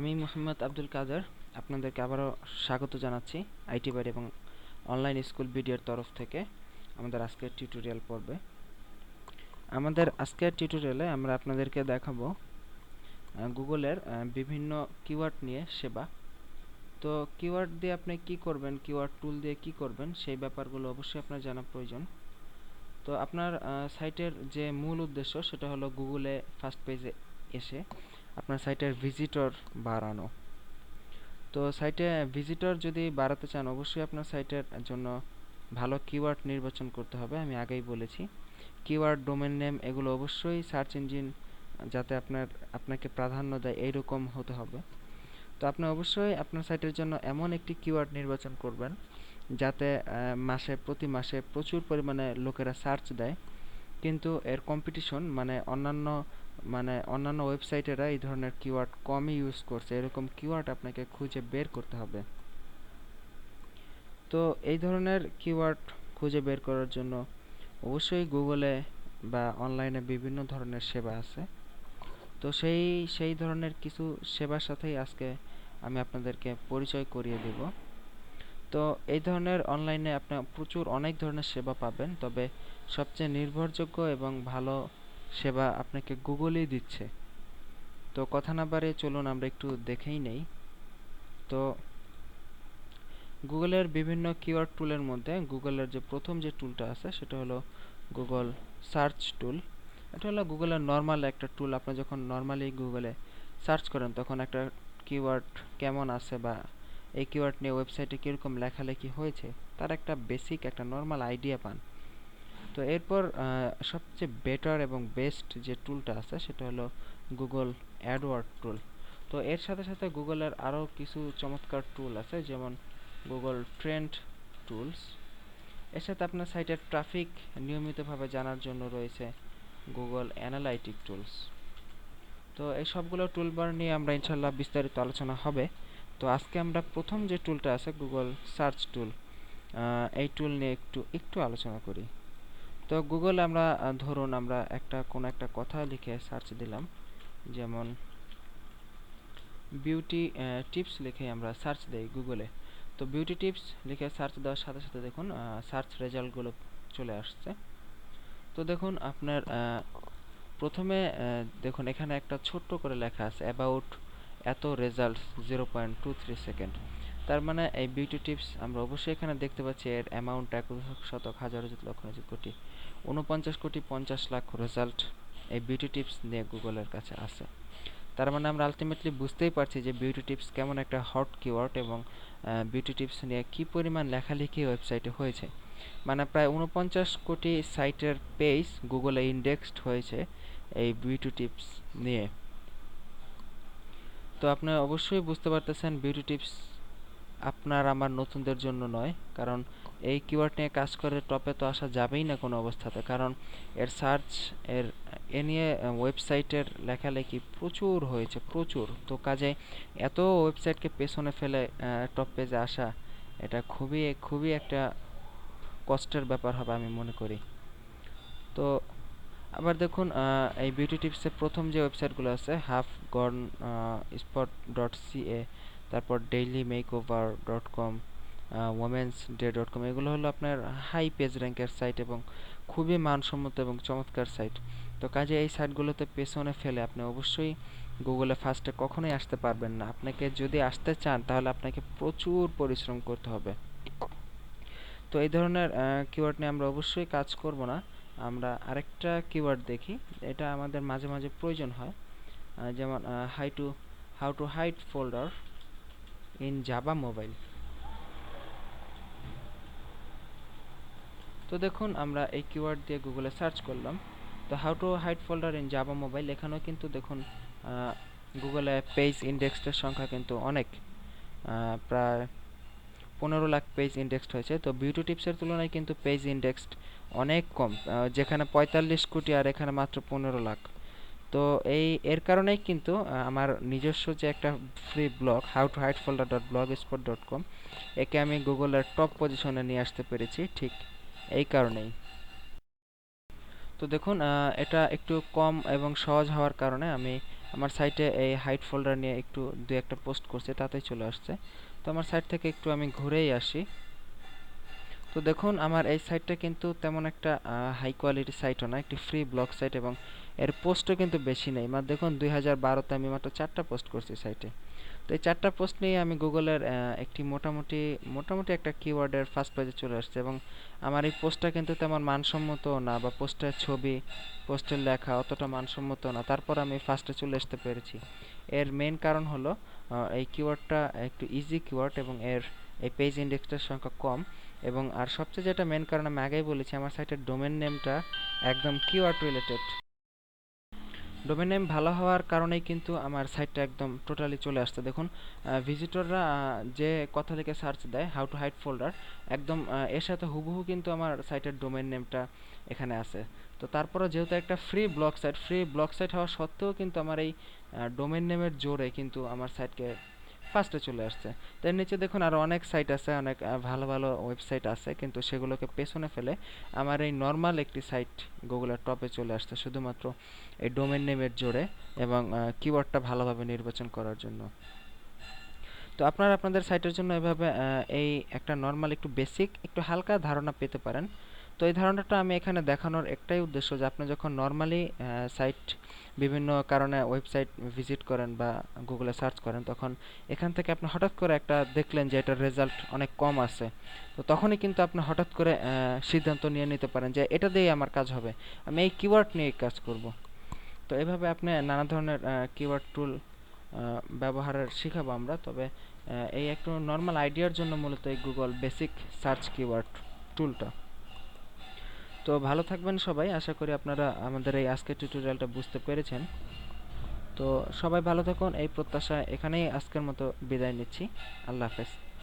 আমি মোহাম্মদ আব্দুল কাদের, আপনাদেরকে আবারও স্বাগত জানাচ্ছি আইটি বাড়ি এবং অনলাইন স্কুল ভিডিওর তরফ থেকে আমাদের আজকের টিউটোরিয়াল পর্বে। আমাদের আজকের টিউটোরিয়ালে আমরা আপনাদেরকে দেখাবো গুগলের বিভিন্ন কিওয়ার্ড নিয়ে সেবা। তো কিওয়ার্ড দিয়ে আপনি কি করবেন, কিওয়ার্ড টুল দিয়ে কি করবেন, সেই ব্যাপারগুলো অবশ্যই আপনার জানা প্রয়োজন। তো আপনার সাইটের যে মূল উদ্দেশ্য সেটা হলো গুগলে ফার্স্ট পেজে এসে আপনার সাইটের ভিজিটর বাড়ানো। তো সাইটে ভিজিটর যদি বাড়াতে চান, অবশ্যই আপনার সাইটের জন্য ভালো কিওয়ার্ড নির্বাচন করতে হবে, আমি আগেই বলেছি। কিওয়ার্ড ডোমেন নেম এগুলো অবশ্যই সার্চ ইঞ্জিন যাতে আপনার, আপনাকে প্রাধান্য দেয়, এইরকম হতে হবে। তো আপনি অবশ্যই আপনার সাইটের জন্য এমন একটি কিওয়ার্ড নির্বাচন করবেন, যাতে মাসে, প্রতি মাসে প্রচুর পরিমাণে লোকেরা সার্চ দেয়। কিন্তু এর কম্পিটিশন মানে অন্যান্য মানে অন্যান্য ওয়েবসাইটেরা এই ধরনের কিওয়ার্ড কমই ইউজ করছে। এরকম কিওয়ার্ড আপনাকে খুঁজে বের করতে হবে। তো এই ধরনের কিওয়ার্ড খুঁজে বের করার জন্য অবশ্যই গুগলে বা অনলাইনে বিভিন্ন ধরনের সেবা আছে। তো সেই সেই ধরনের কিছু সেবার সাথেই আজকে আমি আপনাদেরকে পরিচয় করিয়ে দেব। তো এই ধরনের অনলাইনে আপনি, প্রচুর অনেক ধরনের সেবা পাবেন, তবে সবচেয়ে নির্ভরযোগ্য এবং ভালো সেবা আপনাকে গুগলই দিচ্ছে। তো কথা না বাড়িয়ে চলুন, আমরা একটু দেখেই নেই। তো গুগলের বিভিন্ন কিওয়ার্ড টুলের মধ্যে গুগলের যে প্রথম যে টুলটা আছে, সেটা হলো গুগল সার্চ টুল। এটা হলো গুগলের নর্মাল একটা টুল। আপনি যখন নর্মালি গুগলে সার্চ করেন, তখন একটা কিওয়ার্ড কেমন আছে বা এই কিওয়ার্ড নিয়ে ওয়েবসাইটে কীরকম লেখালেখি হয়েছে, তার একটা বেসিক, একটা নর্মাল আইডিয়া পান। তো এরপর সবচেয়ে বেটার এবং বেস্ট যে টুলটা আছে, সেটা হলো গুগল অ্যাডওয়ার্ড টুল তো এর সাথে সাথে গুগলের আরও কিছু চমৎকার টুল আছে, যেমন গুগল ট্রেন্ড টুলস এর সাথে আপনার সাইটের ট্রাফিক নিয়মিতভাবে জানার জন্য রয়েছে গুগল অ্যানালাইটিক টুলস তো এই সবগুলো টুলবার নিয়ে আমরা ইনশাল্লাহ বিস্তারিত আলোচনা হবে। তো আজকে আমরা প্রথম যে টুলটা আছে গুগল সার্চ টুল এই টুল নিয়ে একটু একটু আলোচনা করি। তো গুগল আমরা ধরুন আমরা একটা, কোনো একটা কথা লিখে সার্চ দিলাম। যেমন বিউটি টিপস লিখে আমরা সার্চ দেই গুগলে তো বিউটি টিপস লিখে সার্চ দেওয়ার সাথে সাথে দেখুন সার্চ রেজাল্টগুলো চলে আসছে। তো দেখুন আপনার প্রথমে দেখুন এখানে একটা ছোট্ট করে লেখা আছে অ্যাবাউট এত result zero point two three second তার মানে এই বিউটি টিপস আমরা অবশ্যই এখানে দেখতে পাচ্ছি, এর অ্যামাউন্ট এক শতক, হাজার লক্ষ হাজার কোটি। উনপঞ্চাশ কোটি পঞ্চাশ লাখ রেজাল্ট এই বিউটি টিপস নিয়ে গুগলের কাছে আছে। তার মানে আমরা আলটিমেটলি বুঝতেই পারছি যে বিউটি টিপস কেমন একটা হট কিওয়ার্ড এবং বিউটি টিপস নিয়ে কী পরিমাণ লেখালেখি ওয়েবসাইটে হয়েছে। মানে প্রায় উনপঞ্চাশ কোটি সাইটের পেজ গুগলে ইন্ডেক্সড হয়েছে এই বিউটি টিপস নিয়ে। তো আপনি অবশ্যই বুঝতে পারতেছেন বিউটি টিপস আপনার আমার নতুনদের জন্য নয়, কারণ এই কিওয়ার্ড নিয়ে কাজ করে টপে তো আসা যাবেই না কোনো অবস্থাতে। কারণ এর সার্চ এর, এ নিয়ে ওয়েবসাইটের লেখালেখি প্রচুর হয়েছে, প্রচুর। তো কাজে এত ওয়েবসাইটকে পেছনে ফেলে টপ পেজে আসা, এটা খুবই খুবই একটা কষ্টের ব্যাপার হবে আমি মনে করি। তো আবার দেখুন এই বিউটি টিপসের প্রথম যে ওয়েবসাইটগুলো আছে half gone spot dot CA তারপর daily make over dot com women's day dot com এগুলো হলো আপনার হাই পেজ র্যাঙ্কের সাইট এবং খুবই মানসম্মত এবং চমৎকার সাইট তো কাজে এই সাইটগুলোতে পেছনে ফেলে আপনি অবশ্যই গুগলে ফার্স্টে কখনোই আসতে পারবেন না। আপনাকে যদি আসতে চান, তাহলে আপনাকে প্রচুর পরিশ্রম করতে হবে। তো এই ধরনের কিওয়ার্ড নিয়ে আমরা অবশ্যই কাজ করব না। আমরা আরেকটা কিওয়ার্ড দেখি, এটা আমাদের মাঝে মাঝে প্রয়োজন হয়। যেমন hi to how to hide folder in Java mobile. তো দেখুন, আমরা এই কিওয়ার্ড দিয়ে গুগলে সার্চ করলাম। তো how to hide folder in Java mobile এখানেও কিন্তু দেখুন গুগলে পেজ ইন্ডেক্সের সংখ্যা কিন্তু অনেক। প্রায় পনেরো লাখ পেজ ইন্ডেক্সড হয়েছে। তো বিউটি টিপসের তুলনায় কিন্তু পেজ ইন্ডেক্সড অনেক কম। যেখানে পঁয়তাল্লিশ কোটি আর এখানে মাত্র পনেরো লাখ। তো এই, এর কারণেই কিন্তু আমার নিজস্ব যে একটা free blog how to hide folder dot blog spot dot com একে আমি গুগলের টপ পজিশনে নিয়ে আসতে পেরেছি, ঠিক এই কারণেই। তো দেখুন এটা একটু কম এবং সহজ হওয়ার কারণে আমি আমার সাইটে এই হাইট ফোল্ডার নিয়ে একটু দু একটা পোস্ট করছে, তাতেই চলে আসছে। তো আমার সাইট থেকে একটু আমি ঘুরেই আসি। তো দেখুন, আমার এই সাইটটা কিন্তু তেমন একটা হাই কোয়ালিটি সাইটও না, একটি ফ্রি ব্লগ সাইট এবং এর পোস্টও কিন্তু বেশি নেই। মানে দেখুন, দুই হাজার বারোতে আমি মাত্র চারটা পোস্ট করছি সাইটে। তো এই চারটা পোস্ট নিয়ে আমি গুগলের একটি মোটামুটি মোটামুটি একটা কিওয়ার্ডের ফার্স্ট পেজে চলে আসছে এবং আমার এই পোস্টটা কিন্তু তেমন মানসম্মত না বা পোস্টের ছবি, পোস্টের লেখা অতটা মানসম্মত না। তারপর আমি ফার্স্টে চলে আসতে পেরেছি। এর মেন কারণ হলো এই কিওয়ার্ডটা একটু ইজি কিওয়ার্ড এবং এর, এই পেজ ইন্ডেক্সটার সংখ্যা কম এবং আর সবচেয়ে যেটা মেন কারণ আমি আগেই বলেছি, আমার সাইটের ডোমেন নেমটা একদম কিওয়ার্ড রিলেটেড ডোমেন নেম ভালো হওয়ার কারণেই কিন্তু আমার সাইটটা একদম টোটালি চলে আসছে। দেখুন ভিজিটররা যে কথা লিখে সার্চ দেয় হাউ টু হাইড ফোল্ডার একদম এর সাথে হুবহু কিন্তু আমার সাইটের ডোমেন নেমটা এখানে আছে। তো তারপরে যেহেতু একটা free block site free block site হওয়া সত্ত্বেও কিন্তু আমার এই ডোমেন নেমের জোরে কিন্তু আমার সাইটকে ফার্স্টে চলে আসছে। তার নিচে দেখুন আরও অনেক সাইট আছে, অনেক ভালো ভালো ওয়েবসাইট আছে, কিন্তু সেগুলোকে পেছনে ফেলে আমার এই নর্মাল একটি সাইট গুগলের টপে চলে আসছে, শুধুমাত্র এই ডোমেন নেমের জোরে এবং কিওয়ার্ডটা ভালোভাবে নির্বাচন করার জন্য। তো আপনারা আপনাদের সাইটের জন্য এভাবে এই একটা নর্মাল একটু বেসিক একটু হালকা ধারণা পেতে পারেন। তো এই ধারণাটা আমি এখানে দেখানোর একটাই উদ্দেশ্য যে আপনি যখন নর্মালি সাইট বিভিন্ন কারণে ওয়েবসাইট ভিজিট করেন বা গুগলে সার্চ করেন, তখন এখান থেকে আপনি হঠাৎ করে একটা দেখলেন যে এটার রেজাল্ট অনেক কম আছে। তো তখনই কিন্তু আপনি হঠাৎ করে সিদ্ধান্ত নিয়ে নিতে পারেন যে এটা দিয়েই আমার কাজ হবে। আমি এই কিওয়ার্ড নিয়ে কাজ করব। তো এভাবে আপনি নানা ধরনের কিওয়ার্ড টুল ব্যবহারের শিখাবো আমরা। তবে এই একটু নর্মাল আইডিয়ার জন্য মূলত এই গুগল বেসিক সার্চ কিওয়ার্ড টুলটা তো ভালো থাকবেন সবাই। আশা করি আপনারা আমাদের এই আজকের টিউটোরিয়ালটা বুঝতে পেরেছেন। তো সবাই ভালো থাকুন। এই প্রত্যাশা এখানেই আজকের মতো বিদায় নিচ্ছি। আল্লাহ হাফেজ।